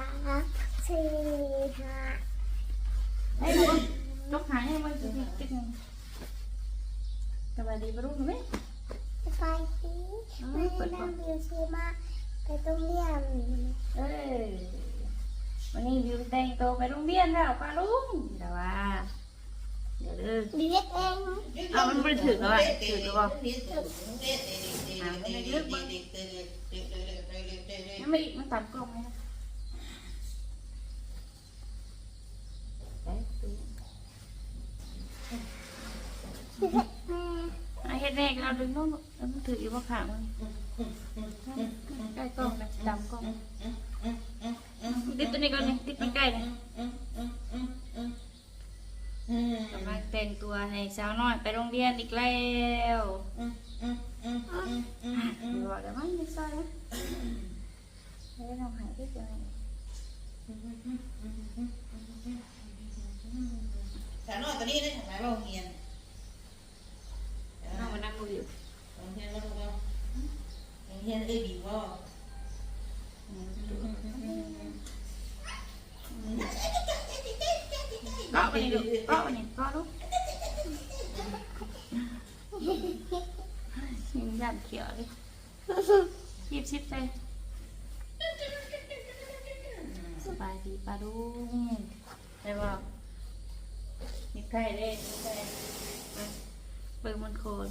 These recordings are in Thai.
ามสี่ห้าไอ้ยลูกจกหายให้มันจะติดติดสบายดีปะลูกไหมไปสิไม่ได้นั่งวิวชิมาไปโรงเรียนเอ้ยวันนี้วิวแต่งตัวไปโรงเรียนแล้วป้าลุงแต่ว่าเดี๋ยวเด้อเรียกเองเอามันไม่ถึงแล้วอะถึงหรือเปล่ายังไม่มันตัดกล้องไหมนะเอ๊ะดู แม่ อะเฮ็ดแรกเราดึงน้องแล้วมันถืออยู่ว่าขามันใกล้กล้องนะดำกล้องติดตัวนี้ก่อนนี่ติดใกล้เลยกำลังแต่งตัวให้สาวน้อยไปโรงเรียนอีกแล้วเดี๋ยวบอกแล้วมันไม่ใช่นะไม่ได้ทำหายที่ตัวไหนสาวน้อยตัวนี้ได้ทำไมว่าโรงเรียน น้องมานั่งดูอยู่ โรงเรียนว่าลูกว่าโรงเรียนเอ้ยบีว่า ก็ไปนี่ดูก็ไปนี่ก็ลูกยิงยันเขียวเลยยิบ ชิบเลยสบายดีปลาดุงได้บ่มีไข่เล่นมีไข่เปิดมันโคน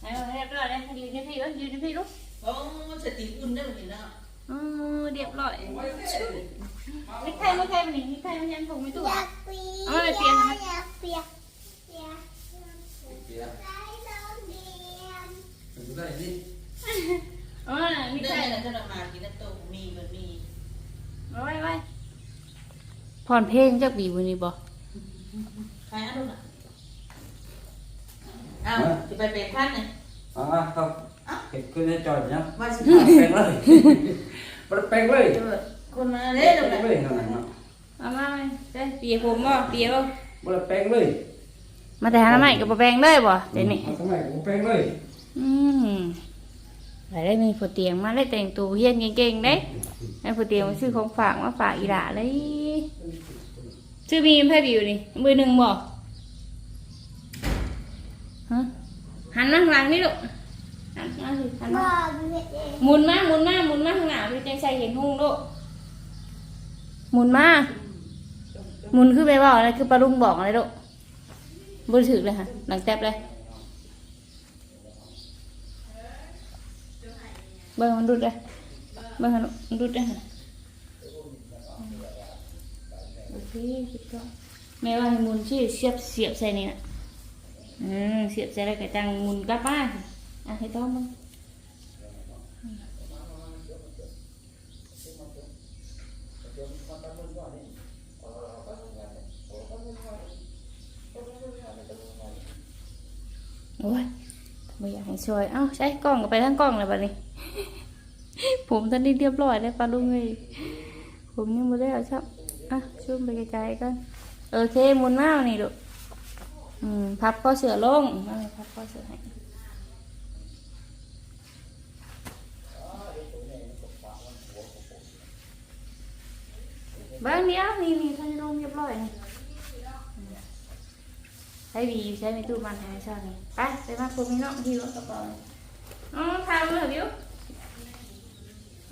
ไหนมาเรียบร้อยเลยยืนในพี่ลูกยืนในพี่ลูกโอ้สติอุ่นได้เหมือนกันเนาะอือเรียบร้อยมีไข่ไม่ไข่มันนี่มีไข่มันยังถูกไม่ถูกอยากเปียเอาไปเปลี่ยนนะอยากเปียกเปียกเปียก ได้ดิเออมีได้ไข่แล้วถ้าเรามากินน้ำต้มมีมันมีเอาไว้ไว้ผ่อนเพลงจากบีวันนี้บ่ใครอะลูกน่ะอ้าวจะไปเป็นพันเนี่ยอ่าครับเก็บขึ้นให้จอดนะว่าสิแปลงเลยแปลงเลยเออคนมาแปลเล่นงแล้วเลนะยขนาดนั้นเอามาไว้ได้เปียผมบ่เปียบ่บ่ได้แปลงเลยมาแต่หาน้ำใหม่กับบ่แปลงเลยบ่เดี๋ยวนี้เอาทำไมกูแปลงเลย อืมไปได้มีผู้เตียงมาได้แต่งตัวเฮียนเก่งๆเด้ให้ผู้เตียงมาซื้อของฝากมาฝากอีหล่าเลยชื่อมีมไพ่บิวนี่มือหนึ่งบ่ฮะหันมาข้างหลังนี่ลูกหันมาสิหันบมาอกเรียกเองหมุนมาหมุนมาหมุนมาข้างหน้าพี่จังใส่เห็นหุ่งลูกหมุนมาหมุนขึ้นไปบอกอะไรคือปลาลุงบอกอะไรลูกบริสุทธิ์เลยค่ะหลังแทบเลย เบิ่งมันรุดเลยเบิ่งมันรุดเลยค่ะโอเคคิดก่อนแม่ว่าให้หมุนชื่อเสี ผมท่านนี้เรียบร้อยแล้วปลาลุงเลยผมยังไม่ได้เอาชับอะช่วยไปไกลๆกันโอเคมุนมากนี่ดูอืมพับข้อเสือลงมาเลยพับข้อเสือให้บ้านเนี้ยนี่นี่ท่านลงเรียบร้อยนี่ใช้บีใช้ในตู้มันให้ชอบนี่ไปไปมาคุมีน้องที่รถกระเป๋าอ๋อทานเลยบิว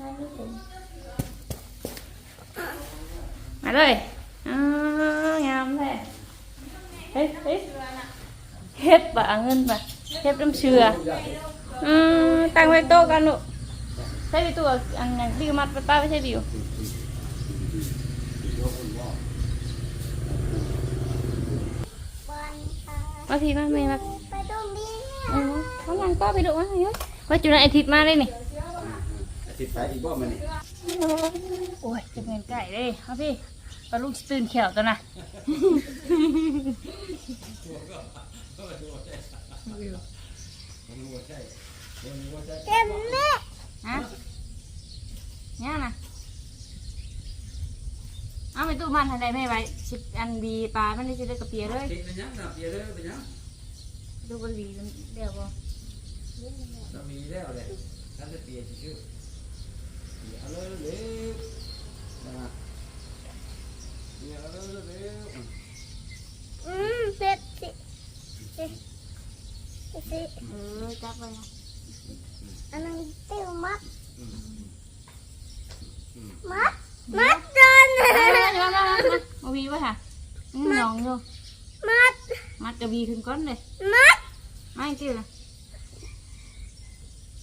ทานเลยผมมาเลยอ๋องามแท้เฮ้ยเฮ้ยเฮ็ดบะเอาเงินบะเฮ็ดน้ำเชื่ออืมตั้งไว้โต๊ะกันลูกใช้ไปตัวอันนั้นที่มัดไปป้าไม่ใช่บิวบอลค่ะมาทีมาไม่มาไปโรงเรียนเออเขามันก็ไปดูว่าเฮ้ยว่าจุดนั้นไอทิศมาเลยนี่อาทิตย์ไปอีกบ่มันนี่โอ้ยจะเป็นไก่เลยเอาพี่ปลาลูกตื่นเขียวตัวน่ะเต็มแม่ฮะเนี่ยนะเอาไปตู้มันทันใดไม่ไหวสิบอันบีปลามันได้จะได้กระเปียเลยติดเป็นยังน่ะเปียเลยเป็นยังดูบรีมันเดี๋ยวบ่เรามีแล้วแหละท่านจะเปียชื่อ เอาเลยเร็วนะเนี่ยเอาเลยเร็ว อืมเผ็ดสิเผ็ดสิ เออจับไปนะ อันนั้นเตี้ยวมัด อืมอืม มัดมัดโดน มามามามามามาวีไว้ค่ะอืมน้องอยู่ มัด มัดกระบีขึ้นก้อนเลยมัดไม่จริงเลย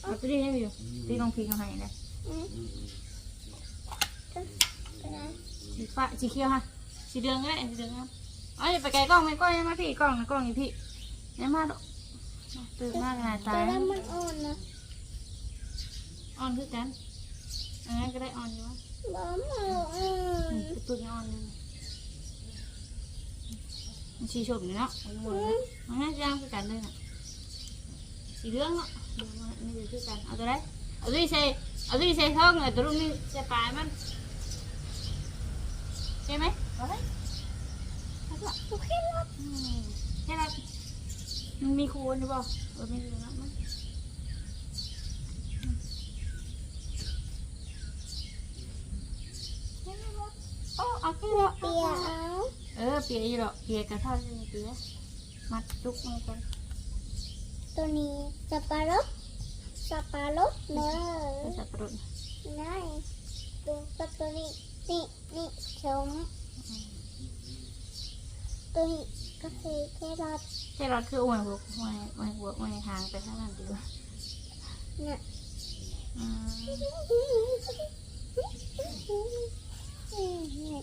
เอาไปดิให้วิวตีลองพิงเอาให้เลยอืมอืมอืมเป็นไงสีฟ้าสีเขียวฮะ สีเหลืองก็ได้สีเหลืองยังไงยังมาพี่กล้องนะกล้องนี่พี่ยังมาดอกตื่นมากขนาดตัตาวยนะอ่อนคือกันอันนั้นก็ได้อ่อนอยู่วะบ้ามาอ่อนอืมคือตัวนี้อ่อนเลยมันสีชมเนาะเอาหมดเลยมันน่าจะย่างคือกันเลยน่ะสีเหลืองเนาะเดี๋ยวมันนี่คือกันเอาตัวไหนเอาตัวนี้ใส่เอาตัวนี้ใส่ท้องเลยตัวนี้ใส่ปลายมันใช่ไหมเอาไหมเอาตัวโอเคแล้วใช่ไหมมันมีคูณหรือเปล่าเออไม่รู้นะมันโอ้เอาขึ้นแล้ว เปียเอาเออเปียอยู่หรอกเปียกระเท่าจะมีเปียมัดจุกมันกันตัวนี้สับปะรดสับปะรดเนอไปสับปะรดง่ายดูกับตัวนี้นี่นี่ชมตัวนี้ก็คือแค่รอดใช่รถคืออวยหัวอวยอวยหัวอวยทางไปข้างหลังดีกว่าเนี่ย อืม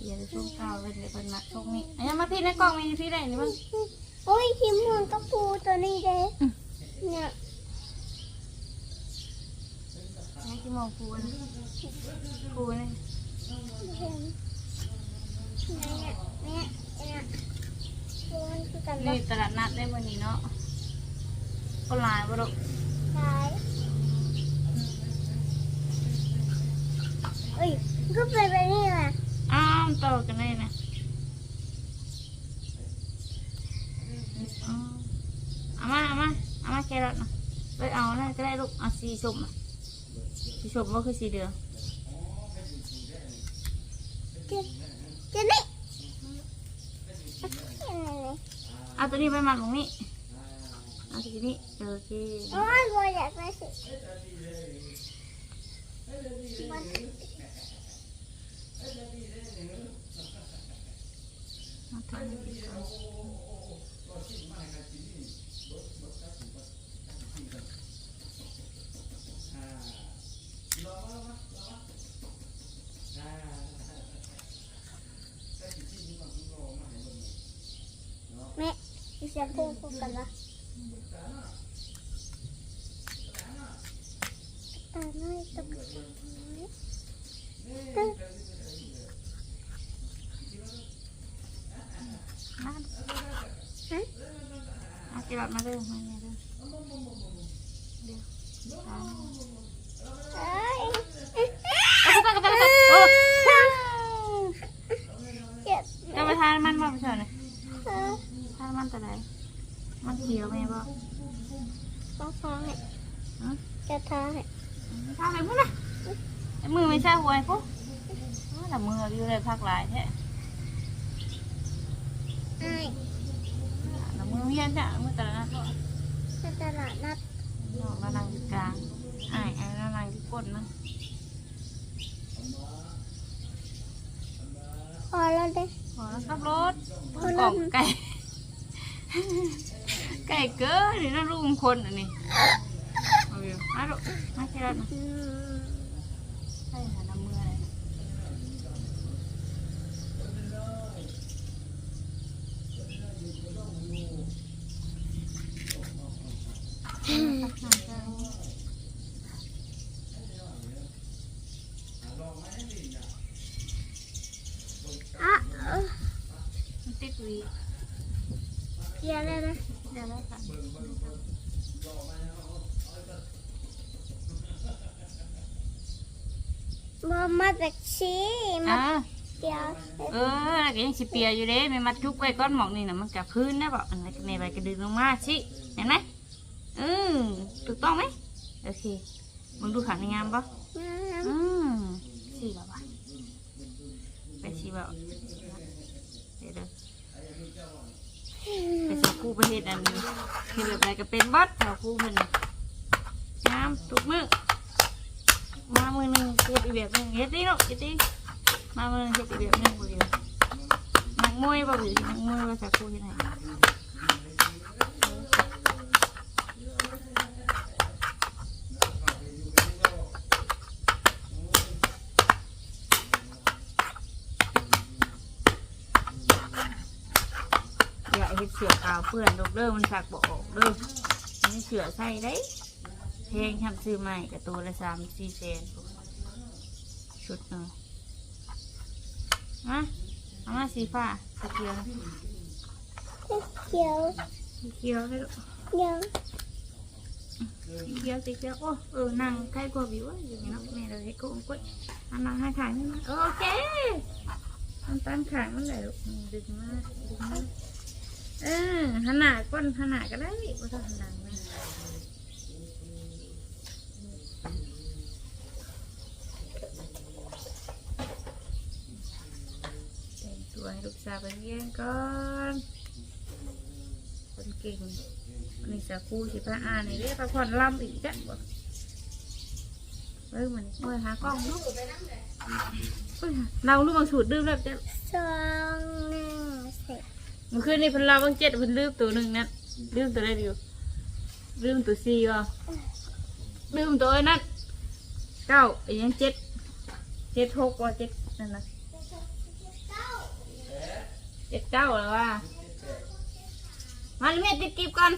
อย่าไปช่วงเก้าเลยเดี๋ยวเป็นมัดช่วงนี้อันนี้มาพี่ในกล้องมีพี่ได้หรือมั้งโอ้ยทิมมอนก็ปูตัวนี้เด้เนี่ยนี่กี่โมงครูนะครูนี่เห็นเนี่ยเนี่ยเนี่ยปูมันคือกันนี่ตลาดนัดได้วันนี้เนาะคนหลายบ่ดอกขายเอ้ย ก็ไปไปนี่แหละอ้าวต่อกันเลยนะอ๋อเอามาเอามาเอามาแครอทนะไปเอานะก็ได้ลูกเอาสีส้มอะสีส้มก็คือสีเหลืองจะจะนี่เอาตัวนี้ไปหมักตรงนี้เอาตัวนี้โอเคโอ้ยบอยอยากไปสิ มาตัวนี้ไปก่อนแม่ดิฉันพูดกันละตาน้อยตกน้อยมา เอาทมาเร็วมาเนี่ยเร็วเดี๋ยวเอาเอ้ยเอาไปก่อนเอาไปก่อนโอ้เจ็บจะไปทานมันบ่ไปเฉยเลยออทานมันตัวไหนมันเขียวไหมบ่ต้องทาให้จะทาให้ทานอะ ไรพุ่นนะไอ้มือไม่ใช่หวยปุ๊แต่มืออยู่เลยพักหลายแท้ไอ้แต่มือเวียนจ้ะมือแต่ละนัดก็จะตลาดนัดนอนมานั่งอยู่กลางไอ้ไอ้นั่งนั่งที่ก้นมันพอแล้วเด้ขอแล้วขับรถกล่องไก่ไก่เกินนี่น่ารู้มันคนอันนี้เอาอยู่มาลูกมาแค่นั้นนะอืมใคุยเกียร์แล้วนะเดี๋ยวแล้วค่ะมามาแบบชีมาอ่เยร์อ้วก็ยังสิเปียอยู่เด้แม่มัดทุกไว้ก้อนหมอกนี่นะมันกับพื้นนะบอกอันนั้นใบกระดึงลงมาสิเห็นไหมอืมถูกต้องไหมโอเคมึงดูขันงามปะอืมสี่แบบว่าไปสี่แบบ ไปสักคู่ประเทศอันนี้คือแบบไรก็เป็นบัดสักคู่เพิ่นน่ะงามทุกมือมามือหนึ่งเฮ็ดอีกแบบหนึ่งเฮ็ดดิเนาะเฮ็ดดิมามือหนึ่งเฮ็ดอีกแบบหนึ่งบ่ดีนักมวยบ่ดีนักมวยว่าสักคู่ที่ไหนอย่าเฮ็ดเสือกาวเปื้อนดอกเด้อมันสักบ่ออกเด้ออันนี้เสือใส่ได้เพลงทำซื้อใหม่กับตัวละสามสี่แสนชุดหนึงมาเอามาสีฟ้าสีเขียวเขียวสีเขียวให้ลูกเขียวสีเขียวสีเขียวโอ้เออนั่งใกล้กว่าวิวอะอย่างนี้เนาะแม่เราให้โก้งก้อยอันนั่งให้ขางนี่นะโอเคอันตั้งขางนั่นแหละลูกอืมดึงมาดึงมา เออหันหน้าก้นหันหน้าก็ได้ว่าถ้าหันหลังนะแต่งตัวให้ลูกสาวไปเรียนก่อนคนเก่งอันนี้จะคู่สิพระอาในเรียกพระพรล่ำอีกจ้ะบ่เอ้ยมันเมื่อหากล้องลูกเอ้ยเราลูกบางสูตรดื่มแล้วจ้ะ สองหนึ่ง สิบมันขึ้นในพันเราบางเจ็ดเพันลืมตัวหนึ่งนั่นลืมตัวได้อยู่ลืมตัวสี่วะลืมตัวไอ้นั่นเก้าไอ้ยังเจ็ดเจ็ดหกว่าเจ็ดนั่นนะเจ็ดเก้าแล้วว่ามาเมียติดกีบก่อน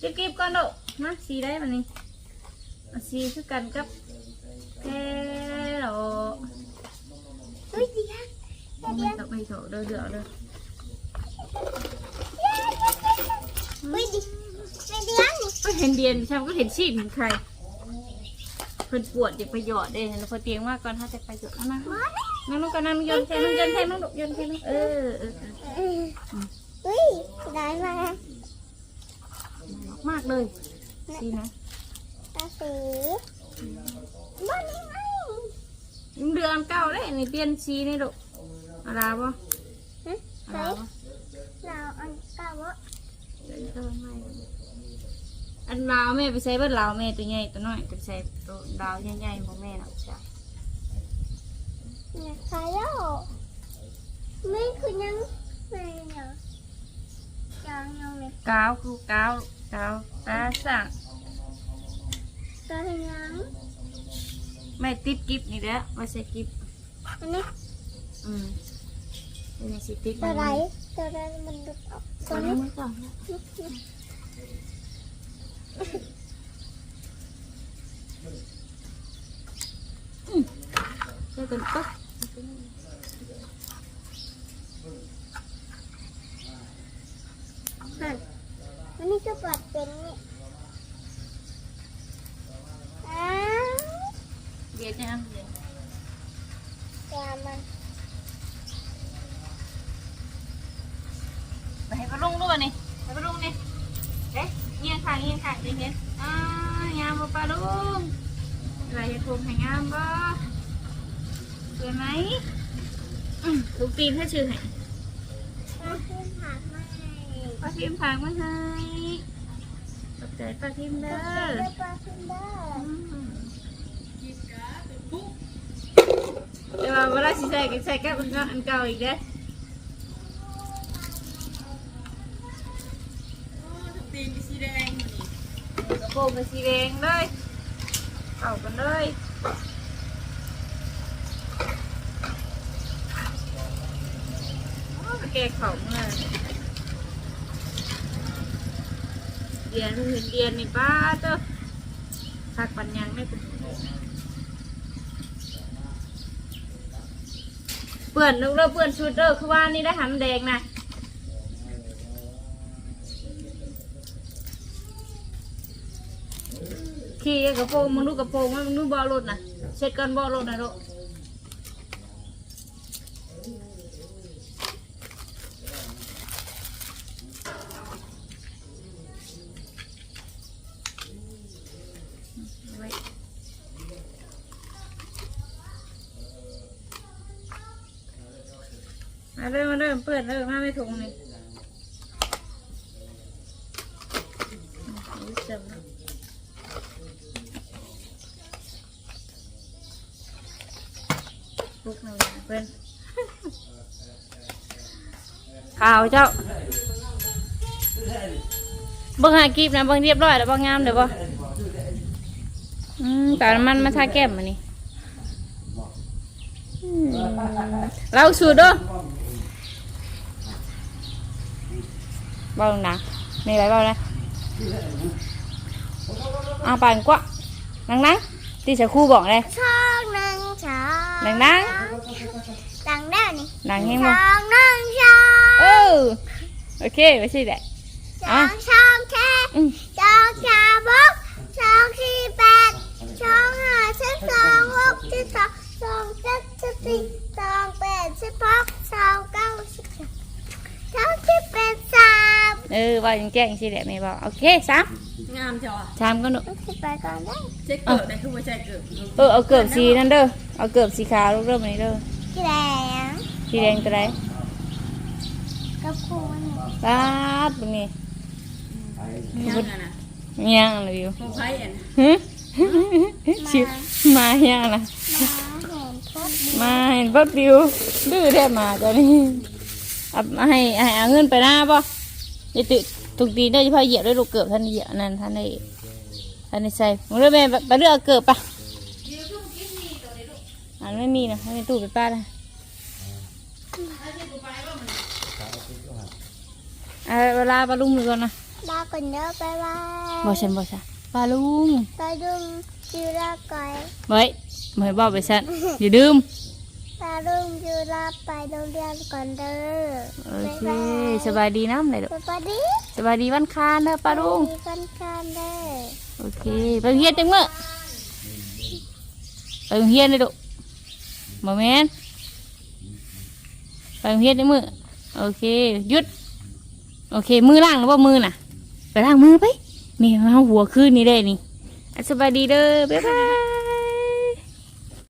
ติดกีบก่อนดูมาสีได้มันนี่เอาสีคือกันกับแค่หรอ เฮ้ยดีค่ะ ไม่ต้ องไม่โถเด้อเดือดเด้อเฮ้ยดีไม่ดีอะนี่ก็เห็นเดียนฉันก็เห็นชีพเห็นใครเพิ่นปวดอยากไปหยอดเด้แล้วพอเตียงว่าก่อนถ้าจะไปหยอดเอานะนั่งลูกกันนั่งโยนแทนนั่งโยนแทนนั่งลูกโยนแทนนั่งเออเออเอออืมเฮ้ยได้มามากเลยสีนะตาสีบ้านนี้ไงเดือนเก้าเลยนี่เปลี่ยนสีนี่ลูก อะไรบ่ฮะอะไรเฮ้ยบ่เราอันเก่าวะอันลาวแม่ไปใช้เบิดลาวแม่ตัวใหญ่ตัวน้อยไปใช้ตัวดาวใหญ่ๆของแม่น่ะใช่เนี่ยขายแล้วไม่คือยังไม่เนาะยังยังเลยกาวคือกาวกาวตาสั่งตอนยังแม่ติดกิฟนี่แหละว่าใส่กิฟอันนี้อืม เป็นสิติดตัวไรตัวไรมันดุออกตัตัววนี้นี้มือก่อนใช่เป็นปุ๊บนั่นอันนี้ก็ปัดเป็นนี่อ้าว เดี๋ยวจะเอาเดี๋ยวยามัน ไปให้ปลาลุงด้วยนี่ให้ปลาลุงนี่เอ๊ะเงียงข้างเงียข้างเดี๋ยวเห็นอ่างามบ่ปลาลุงอะไรจะทุมให้งามบ่สวยไหมอืมลูกตีนให้ชื่อให้มาขึ้นผักมาให้ปลาทิมผักมาให้ขอบใจปลาทิมเด้อเดี๋ยวปลาขึ้นได้แต่ว่าเวลาสิใส่ก็ใส่กับอันอันเก่าอีกเด้อ ตีนสีแดงนี่ กระ โปรงเป็นสีแดงเลยเข้ากันเลยโอ้ยแกเขาเมื่อเดียนเห็นเดียนนี่ป้าเจ้าผักปัญญังไม่เป็นเปื่อนลูกเด้อเปื่อนชุดเด้อคือว่านี่ได้หำแดงนะ ขี่กระโปรงมันดูกระโปรงมันมึงดูบอลรถนะเช็ดกันบอลรถนะลูกมาเริ่มมาเริ่มเปิดเริ่มมาไม่ถุงนี่ พื่อนข่าวเจ้าเบิ่งหากีบนะเบิ่งเรียบร้อยแล้วบ่งามเดี๋ยวบ่อืมแต่มันมาทาแก้มมานี่อืมเราสูดเด้วยเบาลงนะนี่ไรเบาเลยอ่าปานกว่ งได้นี่นังเฮงช่บ่องหนึ่งช่องเออโอเคไม่ใช่แหละช่องช่องแค่อืมช่องชาบกช่องสี่แปดช่องห้าสิบสองหกสิบสองช่องเจ็ดสิบสี่ช่องแปดสิบหกช่องเก้าสิบสามช่องสิบแปดสามเออว่ายังแจ้งใช่แหละไม่บอกโอเคสามงามจ้ะสามก็หนูสิบแปดก่อนได้เจ๊เกิดได้คือว่าใจเกิดเออเอาเกือบสีนั่นเด้อเอาเกือบสีขาวลูกเริ่มนี้เด้อกี่แดง สีแดงตัวไหนกับคุณตาดเป็นนี่ยังอะนะยังเลยอยู่ของไผ่อะนะฮึชิมายังนะมาเห็นพบดีมาเห็นบดวิวดื้อแทบมาตอนนี้เอาให้ให้เอาเงินไปหน้าป่ะอย่าติตุกตีได้จะพาเหยียบด้วยลูกเกือบท่านเหยียบนั่นท่านได้ท่านได้ใส่มึงเรื่องแม่ไปเรื่องเกือบปะอันไม่มีนะไม่มีตู้ไปป้านะ เอาเวลาปลาลุงมือก่อนนะลาก่อนเด้อไปบายบอกฉันบอกฉันปลาลุงไปดุงจิลาก่อยไว้ไม่ให้บอกไปฉันอย่าดื่มปาดุงจิลาไปโรงเรียนก่อนเด้อโอเคสบายดีน้ำเลยลูกสวัสดีสบายดีวันคานเด้อปลาลุงมีกันกันเด้อโอเคไปโรงเฮียนจังเมื่อไปโรงเฮียนเลยลูกโมเมน ไปโรงเฮียนจังมื่อโอเคหยุด โอเค มือล่างหรือว่ามือน่ะ ไปล่างมือไปนี่มาหัวขึ้นนี่ได้นี่สบายดีเด้อบ๊ายบาย